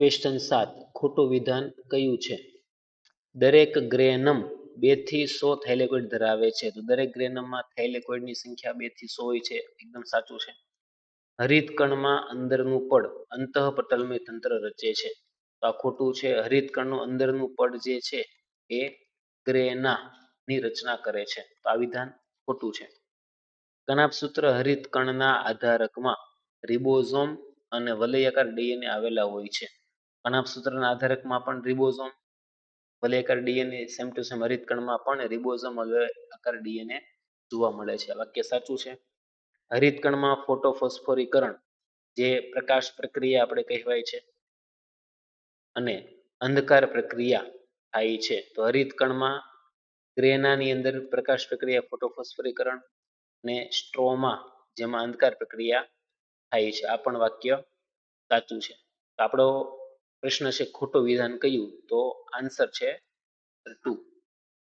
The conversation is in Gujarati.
ક્વેશ્ચન સાત, ખોટું વિધાન કયું છે? દરેક ગ્રેનમ બેથી સો થાઇલેકોઇડ ધરાવે છે. તો દરેક ગ્રેનમમાં થાઇલેકોઇડની સંખ્યા બેથી સો હોય છે. એકદમ સાચું છે. હરિત કણમાં અંદરનું પડ અંતઃપટલમય તંત્ર રચે છે. તો આ ખોટું છે. હરિત કણનું અંદરનું પડ જે છે એ ગ્રેના ની રચના કરે છે. તો આ વિધાન ખોટું છે. કણાભસૂત્ર હરિત કણના આધારકમાં રિબોઝોમ અને વલયાકાર ડીએનએ આવેલા હોય છે. કણાભસૂત્રના આધારકમાં પણ રિબોઝોમ વલયાકાર ડીએનએ સેમ ટુ સેમ હરિતકણમાં પણ રિબોઝોમ વલયાકાર ડીએનએ જોવા મળે છે. વાક્ય સાચું છે? હરિતકણમાં ફોટોફોસ્ફોરીકરણ, જે પ્રકાશ પ્રક્રિયા આપણે કહેવાય છે, અને અંધકાર પ્રક્રિયા થાય છે. તો હરિતકણમાં ગ્રેનાની અંદર પ્રકાશ પ્રક્રિયા, ફોટોફોસ્ફોરીકરણ ને સ્ટ્રોમાં, જેમાં અંધકાર પ્રક્રિયા થાય છે. આ પણ વાક્ય સાચું છે. આપણો પ્રશ્ન છે ખોટું વિધાન કયું? તો આન્સર છે ટુ